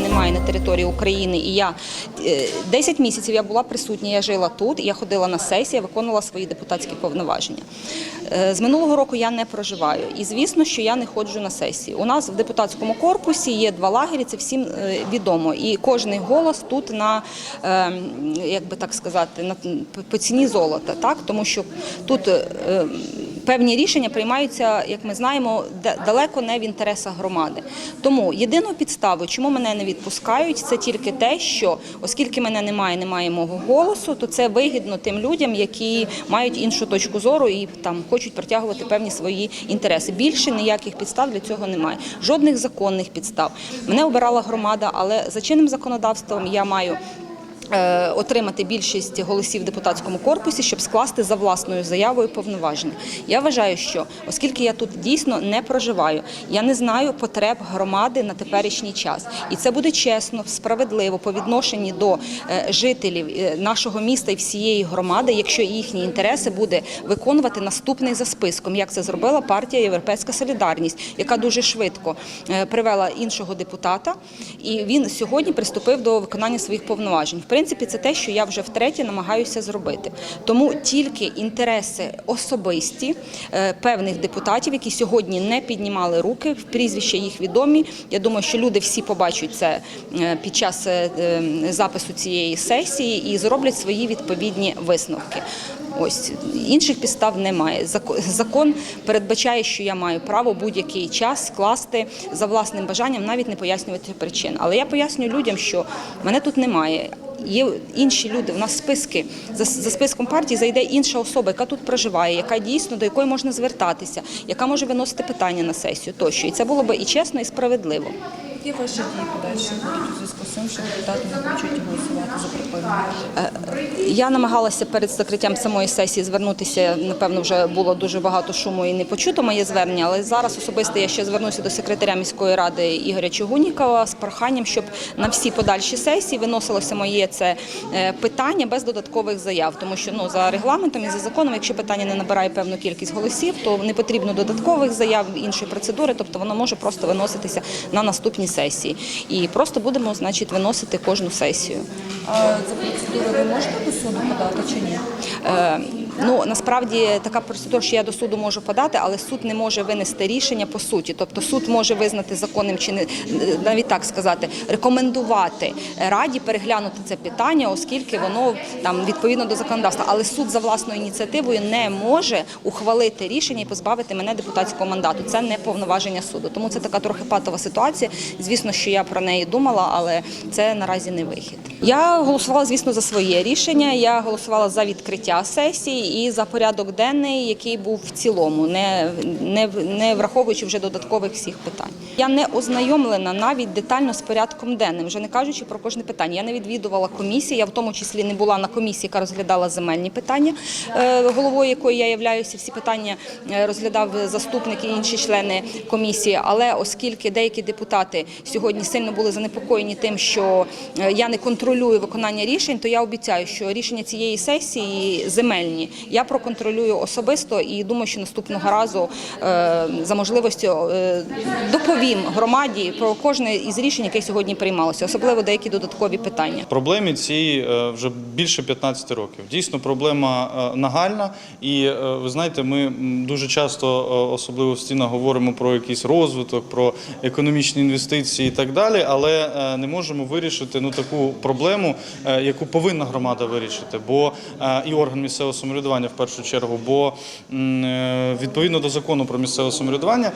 немає на території України, і я е, 10 місяців я була присутня, я жила тут, я ходила на сесії, я виконувала свої депутатські повноваження. Е, З минулого року я не проживаю, і звісно, що я не ходжу на сесії. У нас в депутатському корпусі є два лагері, це всім е, відомо. І кожний голос тут на е, як би так сказати, на по ціні золота, так тому що тут. Певні рішення приймаються, як ми знаємо, да- далеко не в інтересах громади. Тому єдиною підставою, чому мене не відпускають, це тільки те, що оскільки мене немає, немає мого голосу, то це вигідно тим людям, які мають іншу точку зору і там хочуть притягувати певні свої інтереси. Більше ніяких підстав для цього немає. Жодних законних підстав. Мене обирала громада, але за чинним законодавством я маю отримати більшість голосів в депутатському корпусі, щоб скласти за власною заявою повноваження. Я вважаю, що оскільки я тут дійсно не проживаю, я не знаю потреб громади на теперішній час, і це буде чесно, справедливо по відношенні до е, жителів е, нашого міста і всієї громади, якщо їхні інтереси буде виконувати наступний за списком, як це зробила партія Європейська Солідарність, яка дуже швидко е, привела іншого депутата, і він сьогодні приступив до виконання своїх повноважень. В принципі, це те, що я вже втретє намагаюся зробити. Тому тільки інтереси особисті е, певних депутатів, які сьогодні не піднімали руки, прізвища їх відомі. Я думаю, що люди всі побачать це е, під час е, запису цієї сесії і зроблять свої відповідні висновки. Ось інших підстав немає. Закон передбачає, що я маю право будь-який час скласти за власним бажанням, навіть не пояснювати причин. Але я пояснюю людям, що мене тут немає. Є інші люди. У нас списки за, за списком партії зайде інша особа, яка тут проживає, яка дійсно до якої можна звертатися, яка може виносити питання на сесію тощо. І це було би і чесно, і справедливо. Які ваші дії подальші будуть у зв'язку з цим, що депутати не хочуть голосувати за припинення? Я намагалася перед закриттям самої сесії звернутися. Напевно, вже було дуже багато шуму і не почуто моє звернення. Але зараз особисто я ще звернуся до секретаря міської ради Ігоря Чугунікова з проханням, щоб на всі подальші сесії виносилося моє це е, питання без додаткових заяв. Тому що ну за регламентом і за законом, якщо питання не набирає певну кількість голосів, то не потрібно додаткових заяв іншої процедури, тобто воно може просто виноситися на наступні сесії. І просто будемо, значить, виносити кожну сесію. А за процедурою ви можете до суду подати чи ні? Ну насправді така процедура, що я до суду можу подати, але суд не може винести рішення по суті. Тобто суд може визнати законним чи не навіть так сказати, рекомендувати раді переглянути це питання, оскільки воно там відповідно до законодавства. Але суд за власною ініціативою не може ухвалити рішення і позбавити мене депутатського мандату. Це не повноваження суду. Тому це така трохи патова ситуація. Звісно, що я про неї думала, але це наразі не вихід. Я голосувала, звісно, за своє рішення. Я голосувала за відкриття сесії і за порядок денний, який був в цілому, не, не, не враховуючи вже додаткових всіх питань. Я не ознайомлена навіть детально з порядком денним, вже не кажучи про кожне питання. Я не відвідувала комісії, я в тому числі не була на комісії, яка розглядала земельні питання, е, головою якої я являюся. Всі питання е, розглядав заступник і інші члени комісії. Але оскільки деякі депутати сьогодні сильно були занепокоєні тим, що е, я не контролюю виконання рішень, то я обіцяю, що рішення цієї сесії земельні я проконтролюю особисто і думаю, що наступного разу за можливості е, доповім громаді про кожне із рішень, яке сьогодні приймалося, особливо деякі додаткові питання. Проблемі цій е, вже більше 15 років. Дійсно, проблема е, нагальна, і е, ви знаєте, ми дуже часто, особливо в стінах, говоримо про якийсь розвиток, про економічні інвестиції і так далі, але не можемо вирішити ну таку проблему, яку повинна громада вирішити, бо і орган місцевого самоврядування в першу чергу, бо відповідно до закону про місцеве самоврядування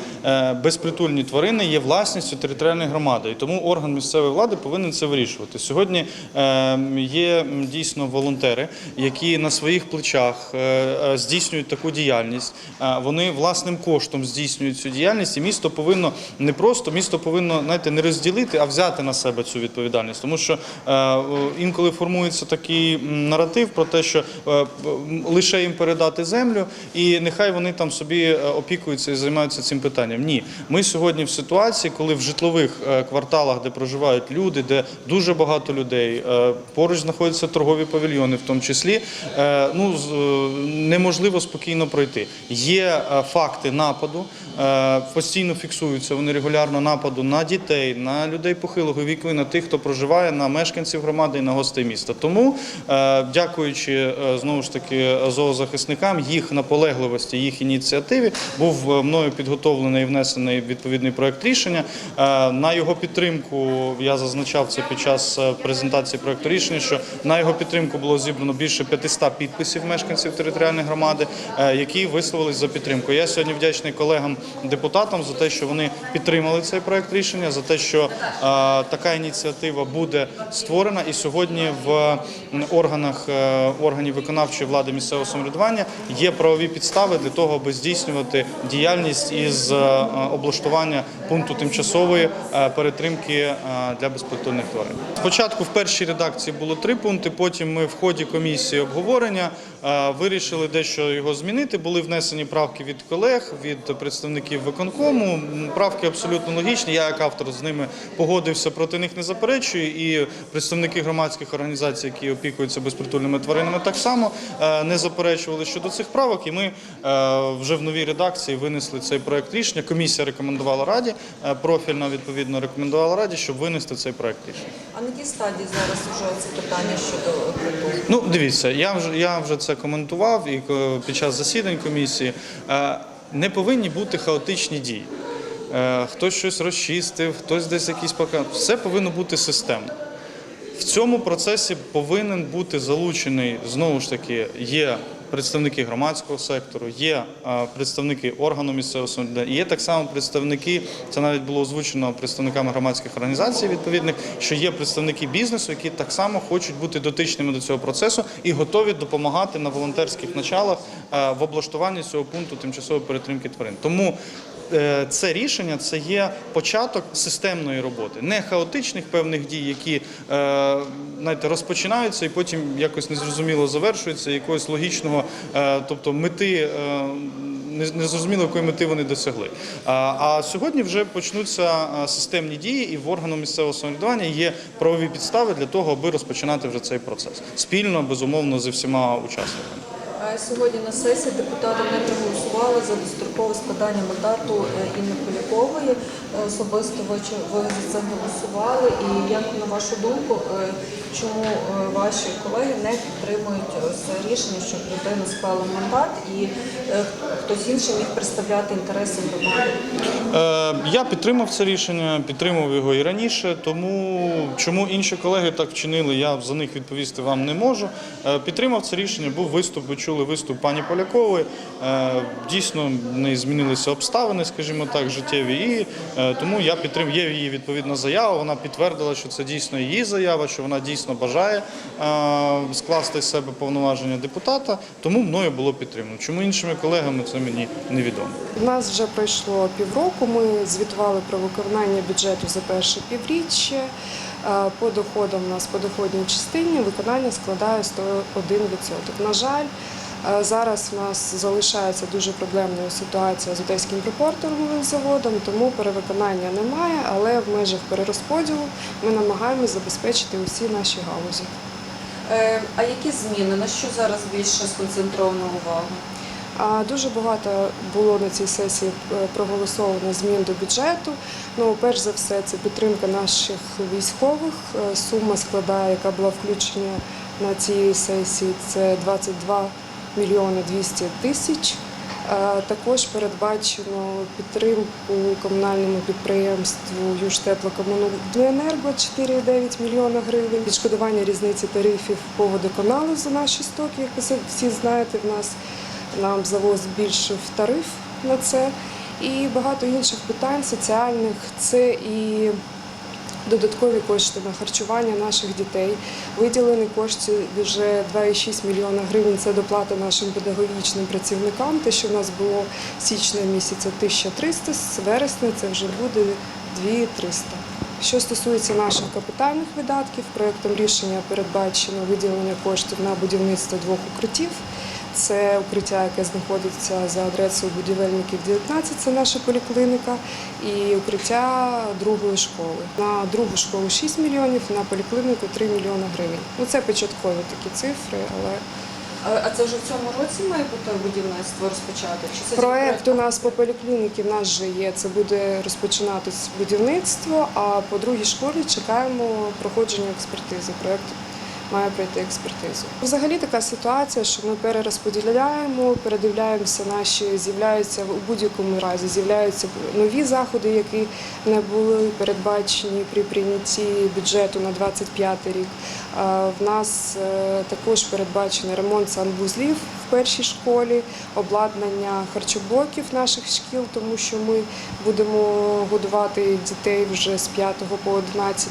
безпритульні тварини є власністю територіальної громади, і тому орган місцевої влади повинен це вирішувати. Сьогодні е, є дійсно волонтери, які на своїх плечах е, е, здійснюють таку діяльність. Е, Вони власним коштом здійснюють цю діяльність, і місто повинно не просто місто повинно знаєте, не розділити, а взяти на себе цю відповідальність, тому що інколи формується такий наратив про те, що лише їм передати землю, і нехай вони там собі опікуються і займаються цим питанням. Ні, ми сьогодні в ситуації ситуації, коли в житлових е, кварталах, де проживають люди, де дуже багато людей, е, поруч знаходяться торгові павільйони, в тому числі, е, ну неможливо спокійно пройти. Є факти нападу, постійно фіксуються вони регулярно нападу на дітей, на людей похилого віку і на тих, хто проживає, на мешканців громади і на гостей міста. Тому, дякуючи знову ж таки зоозахисникам, їх наполегливості, їх ініціативі, був мною підготовлений і внесений відповідний проект рішення. Е, На його підтримку я зазначав це під час е, презентації проекту рішення, що на його підтримку було зібрано більше 500 підписів мешканців територіальної громади, е, які висловились за підтримку. Я сьогодні вдячний колегам депутатам за те, що вони підтримали цей проект рішення, за те, що така ініціатива буде створена, і сьогодні в органах органів виконавчої влади місцевого самоврядування є правові підстави для того, аби здійснювати діяльність із облаштування пункту тимчасової е, перетримки е, для безпритульних тварин. Спочатку в першій редакції було три пункти. Потім ми в ході комісії обговорення е, вирішили дещо його змінити. Були внесені правки від колег, від представників виконкому. Правки абсолютно логічні. Я як автор з ними погодився, проти них не заперечую. І представники громадських організацій, які опікуються безпритульними тваринами, так само не заперечували щодо цих правок. І ми вже в новій редакції винесли цей проект рішення. Комісія рекомендувала раді, профільно відповідно рекомендувала раді, щоб винести цей проект рішення. А на якій стадії зараз вже це питання щодо? Ну, дивіться, я вже я вже це коментував і е, під час засідань комісії. Е, Не повинні бути хаотичні дії. Е, Хтось щось розчистив, хтось десь якісь пока. Все повинно бути системно. В цьому процесі повинен бути залучений знову ж таки є представники громадського сектору, є е, представники органу місцевого самоврядування, є так само представники. Це навіть було озвучено представниками громадських організацій відповідних, що є представники бізнесу, які так само хочуть бути дотичними до цього процесу і готові допомагати на волонтерських началах е, в облаштуванні цього пункту тимчасової перетримки тварин. Тому Е, це рішення це є початок системної роботи, не хаотичних певних дій, які знаєте, розпочинаються і потім якось незрозуміло завершуються, якогось логічного, е, тобто мети. е, не зрозуміло, якої мети вони досягли. А, а сьогодні вже почнуться е, системні дії, і в органу місцевого самоврядування є правові підстави для того, аби розпочинати вже цей процес спільно, безумовно, зі всіма учасниками. А Сьогодні на сесії депутати не проголосували за дострокове складання мандату е, Інни Полякової. Е, Особисто ви за це голосували. І як на вашу думку, е, чому е, ваші колеги не підтримують е, це рішення, щоб людина склала мандат і е, хтось інший міг представляти інтереси громади? Е, Я підтримав це рішення, підтримував його і раніше, тому чому інші колеги так вчинили, я за них відповісти вам не можу. Е, Підтримав це рішення, був виступ, ви чули виступ пані Полякової. Е, Дійсно, в неї змінилися обставини, скажімо так, життєві, і тому я підтримав. Є її відповідна заява. Вона підтвердила, що це дійсно її заява, що вона дійсно бажає скласти з себе повноваження депутата. Тому мною було підтримано. Чому іншими колегами це мені невідомо. У нас вже пройшло півроку. Ми звітували про виконання бюджету за перше півріччя. Е, По доходам у нас по доходній частині виконання складає 101%. На жаль, е, зараз у нас залишається дуже проблемною ситуація з одеським припортовим заводом, тому перевиконання немає, але в межах перерозподілу ми намагаємось забезпечити усі наші галузі. Е, А які зміни? На що зараз більше сконцентрована увага? А Дуже багато було на цій сесії е, проголосовано змін до бюджету. Ну, перш за все, це підтримка наших військових. Е, Сума складає, яка була включена на цій сесії, це 22 мільйони 200 тисяч. Е, Також передбачено підтримку комунальному підприємству «Южтеплокомуненерго» 4,9 мільйона гривень. Відшкодування різниці тарифів по водоканалу за наші стоки, як ви всі знаєте, в нас нам завоз збільшив тариф на це. І багато інших питань соціальних це і додаткові кошти на харчування наших дітей. Виділені кошти вже 2,6 мільйона гривень. Це доплата нашим педагогічним працівникам. Те, що в нас було січня місяця 1300, з вересня це вже буде 2300. Що стосується наших капітальних видатків, проектом рішення передбачено виділення коштів на будівництво двох укриттів Це укриття, яке знаходиться за адресою будівельників 19, це наша поліклініка, і укриття другої школи. На другу школу 6 мільйонів, на поліклініку 3 мільйони гривень. Ну це початкові такі цифри, але А- це вже в цьому році має бути будівництво розпочати? Чи це проект у нас по поліклініці в нас вже є. Це буде розпочинатись будівництво. А по другій школі чекаємо проходження експертизи. Проект має пройти експертизу. Взагалі така ситуація, що ми перерозподіляємо, передивляємося наші, з'являються в будь-якому разі, з'являються нові заходи, які не були передбачені при прийнятті бюджету на 25 рік. В нас е, також передбачений ремонт санвузлів в першій школі, обладнання харчоблоків наших шкіл, тому що ми будемо годувати дітей вже з 5 по 11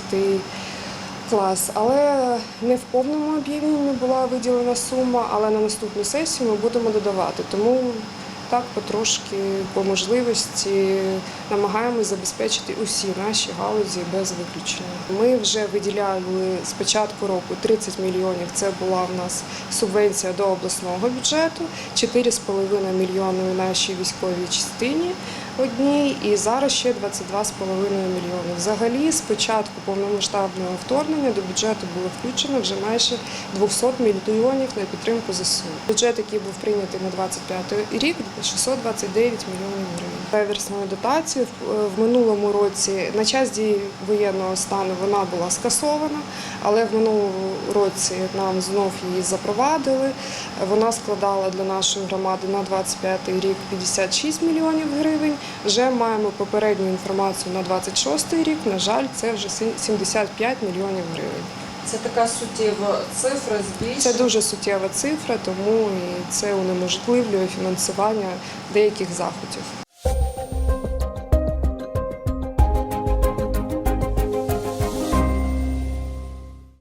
клас. Але не в повному об'ємі не була виділена сума, але на наступну сесію ми будемо додавати. Тому так потрошки по можливості намагаємось забезпечити усі наші галузі без виключення. Ми вже виділяли з початку року 30 мільйонів. Це була в нас субвенція до обласного бюджету, 4,5 мільйони нашій військовій частині одній, і зараз ще 22,5 мільйони. Взагалі, з початку повномасштабного вторгнення до бюджету було включено вже майже 200 мільйонів на підтримку ЗСУ. Бюджет, який був прийнятий на 25 рік, 629 мільйонів гривень. Реверсною дотацією в- в минулому році на час дії воєнного стану вона була скасована, але в минулому році нам знов її запровадили. Вона складала для нашої громади на 25 рік 56 мільйонів гривень. Вже маємо попередню інформацію на 26 рік. На жаль, це вже сі- 75 мільйонів гривень. Це така суттєва цифра збільшення. Це дуже суттєва цифра, тому і це унеможливлює фінансування деяких заходів.